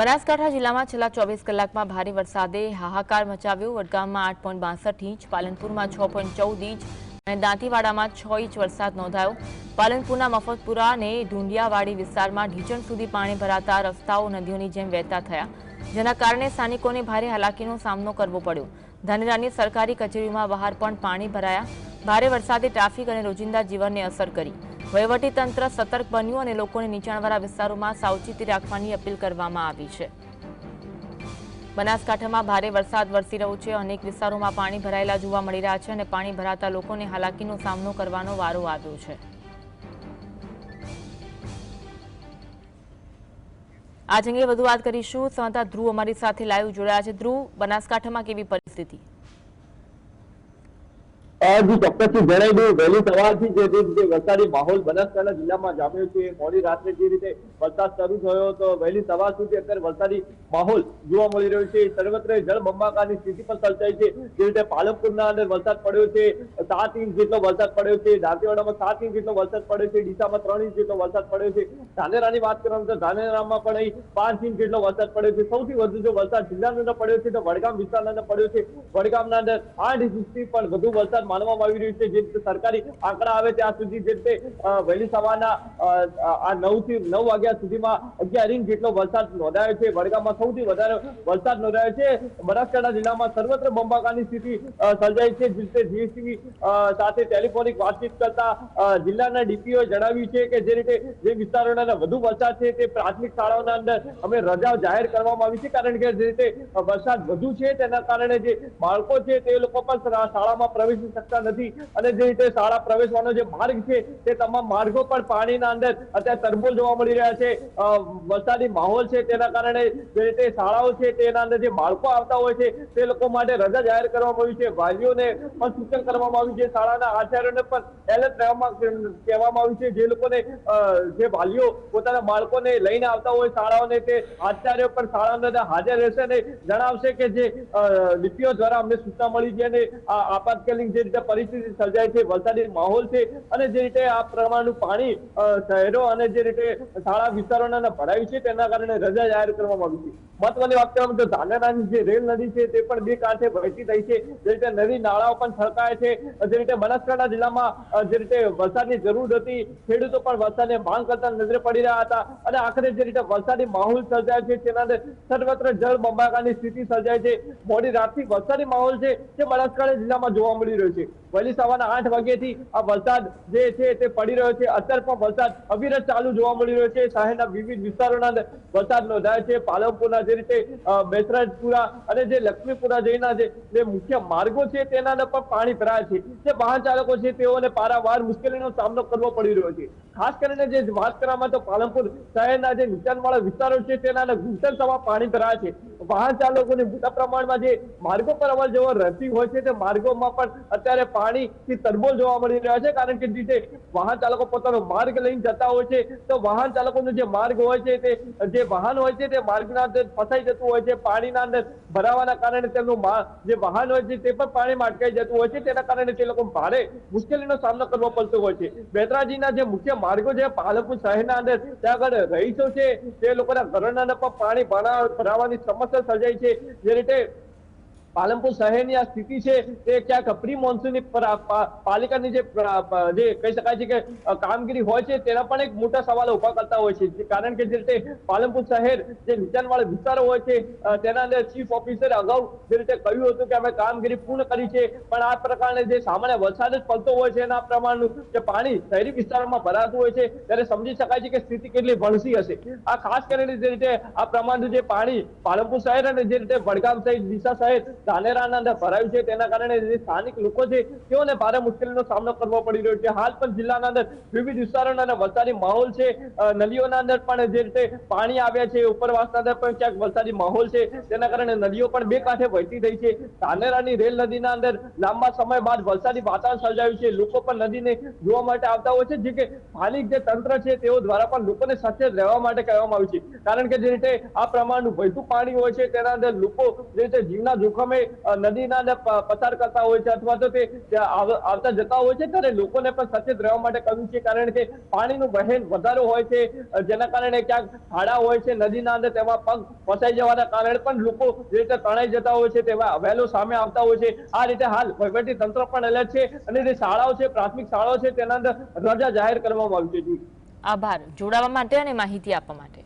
બનાસકાંઠા જિલ્લામાં છેલ્લા ચોવીસ કલાકમાં ભારે વરસાદે હાહાકાર મચાવ્યો. વડગામમાં આઠ પોઈન્ટ બાસઠ ઇંચ, પાલનપુરમાં છ પોઈન્ટ ચૌદ ઇંચ અને દાંતીવાડામાં છ ઇંચ વરસાદ નોંધાયો. પાલનપુરના મફતપુરા અને ઢુંડિયાવાડી વિસ્તારમાં ઢીચણ સુધી પાણી ભરાતા રસ્તાઓ નદીઓની જેમ વહેતા થયા. જેના કારણે સ્થાનિકોને ભારે હાલાકીનો સામનો કરવો પડ્યો. ધાનેરાની સરકારી કચેરીઓમાં બહાર પણ પાણી ભરાયા. ભારે વરસાદે ટ્રાફિક અને રોજિંદા જીવનને અસર કરી. વહીવટીતંત્ર સતર્ક બન્યું અને લોકોને નીચાણવાળા વિસ્તારોમાં સાવચેતી રાખવાની અપીલ કરવામાં આવી છે. બનાસકાંઠામાં ભારે વરસાદ વરસી રહ્યો છે. અનેક વિસ્તારોમાં પાણી ભરાયેલા જોવા મળી રહ્યા છે અને પાણી ભરાતા લોકોને હાલાકીનો સામનો કરવાનો વારો આવ્યો છે. આજ અંગે વધુ વાત કરીશું. સંવાદદાતા ધ્રુવ અમારી સાથે લાઈવ જોડાયા છે. ધ્રુવ, બનાસકાંઠામાં કેવી પરિસ્થિતિ? જી ચોક્કસથી જણાવી દઉં, વહેલી સવારથી જે રીતે વરસાદી માહોલ બનાસકાંઠા જિલ્લામાં જામ્યો છે, મોડી રાત્રે જે રીતે વરસાદ શરૂ થયો તો વહેલી સવાર સુધી અત્યારે વરસાદી માહોલ જોવા મળી રહ્યો છે. સર્વત્ર જળબંબાકારની સ્થિતિ પણ સર્જાઈ છે. જે રીતે પાલનપુરના અંદર વરસાદ પડ્યો છે, સાત ઇંચ જેટલો વરસાદ પડ્યો છે દાંતીવાડામાં સાત ઇંચ જેટલો વરસાદ પડ્યો છે, ડીસામાં ત્રણ ઇંચ જેટલો વરસાદ પડ્યો છે. ધાનેરાની વાત કરવામાં તો ધાનેરામાં પણ અહીં પાંચ ઇંચ જેટલો વરસાદ પડ્યો છે. સૌથી વધુ જો વરસાદ જિલ્લાની અંદર પડ્યો છે તો વડગામ વિસ્તારના અંદર પડ્યો છે. વડગામના અંદર આઠ ઇંચથી પણ વધુ વરસાદ માનવામાં આવી રહ્યું છે. જે રીતે સરકારી આંકડા આવે ત્યાં સુધી જે રીતે વહેલી સવારના આ નવથી નવ વાગ્યા સુધીમાં અગિયાર ઇંચ જેટલો વરસાદ નોંધાયો છે. વડગામમાં સૌથી વધારે વરસાદ નોંધાયો છે. બનાસકાંઠા જિલ્લામાં સર્વત્ર બંબાકારની સ્થિતિ સર્જાઈ છે. જે રીતે જીએસટી સાથે ટેલિફોનિક વાતચીત કરતા જિલ્લાના ડીપીઓ જણાવ્યું છે કે જે રીતે જે વિસ્તારોના વધુ વરસાદ છે તે પ્રાથમિક શાળાઓના અંદર અમે રજા જાહેર કરવામાં આવી છે. કારણ કે જે રીતે વરસાદ વધુ છે તેના કારણે જે બાળકો છે તે લોકો પણ શાળામાં પ્રવેશી શકતા નથી. અને જે રીતે શાળા પ્રવેશવાનો જે માર્ગ છે તે તમામ માર્ગો પણ પાણીના અંદર અત્યારે તરબોલ જોવા મળી રહ્યા છે. વરસાદી માહોલ છે તેના કારણે જે રીતે શાળાઓ છે તેના અંદર જે બાળકો આવતા હોય છે તે લોકો માટે રજા જાહેર કરવામાં આવી છે. વાલીઓને પણ સૂચન કરવામાં આવ્યું છે. શાળાના આચાર્યોને પણ એલર્ટ રહેવામાં કહેવામાં આવ્યું છે. જે લોકોને જે વાલીઓ પોતાના બાળકોને લઈને આવતા હોય શાળાઓને તે આચાર્યો પણ અંદર હાજર રહેશે અને જણાવશે કે જે અ, લિપિઓ દ્વારા અમને સૂચના મળી છે અને આપાતકાલીન જે રીતે પરિસ્થિતિ સર્જાય છે, વરસાદી માહોલ છે અને જે રીતે આ પ્રમાણનું પાણી શહેરો અને જે રીતે શાળા વિસ્તારોના ભરાયું છે, તેના કારણે રજા જાહેર કરવામાં આવી છે. મહત્વની વાત કરવામાં તો ધાનેરાની જે રેલ નદી છે, તે પણ બે કાંઠે વહેતી થઈ છે. જે રીતે નદી નાળાઓ પણ છલકાય છે, જે રીતે બનાસકાંઠા જિલ્લામાં જે રીતે વરસાદની જરૂર હતી, ખેડૂતો પણ વરસાદને માંગ કરતા નજરે પડી રહ્યા હતા અને આખરે જે રીતે વરસાદી માહોલ સર્જાય છે, તેના સર્વત્ર જળ બંબાકારની સ્થિતિ સર્જાય છે. મોડી રાતથી વરસાદી માહોલ છે તે બનાસકાંઠા જિલ્લામાં જોવા મળી રહ્યો છે. વહેલી સવારના આઠ વાગ્યાથી આ વરસાદ જે છે તે પડી રહ્યો છે. અત્યારે પણ વરસાદ અવિરત ચાલુ જોવા મળી રહ્યો છે. શહેરના વિવિધ વિસ્તારોના વરસાદ નોંધાયો છે. પાલનપુરના જે રીતે બેસરાજપુરા અને જે લક્ષ્મીપુરા જઈના જે મુખ્ય માર્ગો છે તેના પણ પાણી ભરાયા છે. જે વાહન ચાલકો છે તેઓને પારાવાર મુશ્કેલીનો સામનો કરવો પડી રહ્યો છે. ખાસ કરીને જે વાત કરવામાં તો પાલનપુર શહેરના જે નીચાણવાળા વિસ્તારો છે તેના સવા પાણી ભરાય છે. વાહન ચાલકોને મોટા પ્રમાણમાં જે માર્ગો પર અવર જવર રહેતી હોય છે તે માર્ગોમાં પણ અત્યારે પાણીથી તરબોલ જોવા મળી રહ્યા છે, કારણ કે રીતે વાહન ચાલકો પોતાનો માર્ગ લઈને જતા હોય છે, તો વાહન ચાલકોનો જે માર્ગ હોય છે તે, જે વાહન હોય છે તે માર્ગના અંદર ફસાઈ જતું હોય છે, પાણીના અંદર ભરાવાના કારણે તેમનું જે વાહન હોય છે તે પણ પાણીમાં અટકાઈ જતું હોય છે, તેના કારણે તે લોકો ભારે મુશ્કેલીનો સામનો કરવો પડતો હોય છે. બેતરાજીના જે મુખ્ય માર્ગો છે, પાલનપુર શહેરના અંદર, ત્યાં આગળ રહીશો છે, તે લોકોના ઘરના પણ પાણી ભરા- ભરાવાની સમસ્યા સર્જાઈ છે. જે રીતે પાલનપુર શહેરની આ સ્થિતિ છે તે ક્યાંક પ્રી મોન્સૂનની પાલિકાની જે કહી શકાય છે કે કામગીરી હોય છે, તેના પણ એક મોટા સવાલો ઊભા કરતા હોય છે. કારણ કે જે રીતે પાલનપુર શહેર જે નીચાણવાળા વિસ્તારો હોય છે તેના અંદર ચીફ ઓફિસરે અગાઉ જે રીતે કહ્યું હતું કે અમે કામગીરી પૂર્ણ કરી છે, પણ આ પ્રકારે જે સામાન્ય વરસાદ જ પડતો હોય છે, એના પ્રમાણનું જે પાણી શહેરી વિસ્તારોમાં ભરાતું હોય છે, ત્યારે સમજી શકાય છે કે સ્થિતિ કેટલી વણસી હશે. આ ખાસ કરીને જે રીતે આ પ્રમાણનું જે પાણી પાલનપુર શહેર અને જે રીતે વડગામ સહિત ડીસા શહેર લાંબા સમય બાદ વરસાદી વાતાવરણ સર્જાયું છે. લોકો પણ નદીને જોવા માટે આવતા હોય છે. જે કે સ્થાનિક જે તંત્ર છે, તેઓ દ્વારા પણ લોકોને સચેત રહેવા માટે કહેવામાં આવ્યું છે. કારણ કે જે રીતે આ પ્રમાણનું વહેતું પાણી હોય છે, તેના અંદર લોકો જે રીતે જીવના જોખમે હોય નદીના પસાર કરતા હોય છે અથવા તો તે આવતા જતા હોય છે ત્યારે લોકોને પણ સચેત રહેવા માટે કહ્યું છે. કારણ કે પાણીનું વહેણ વધારે હોય છે જેના કારણે ક્યાંક ખાડા હોય છે, નદીના અંદર તેમાં પગ ફસાઈ જવાના કારણે પણ લોકો જે રીતે તણાઈ જતા હોય છે તેમાં વહેલો સામે આવતા હોય છે. આ રીતે હાલ વહીવટી તંત્ર પણ એલર્ટ છે અને જે શાળાઓ છે, પ્રાથમિક શાળાઓ છે, તેના અંદર રજા જાહેર કરવામાં આવી છે. આભાર. જોડાવા માટે અને માહિતી આપવા માટે.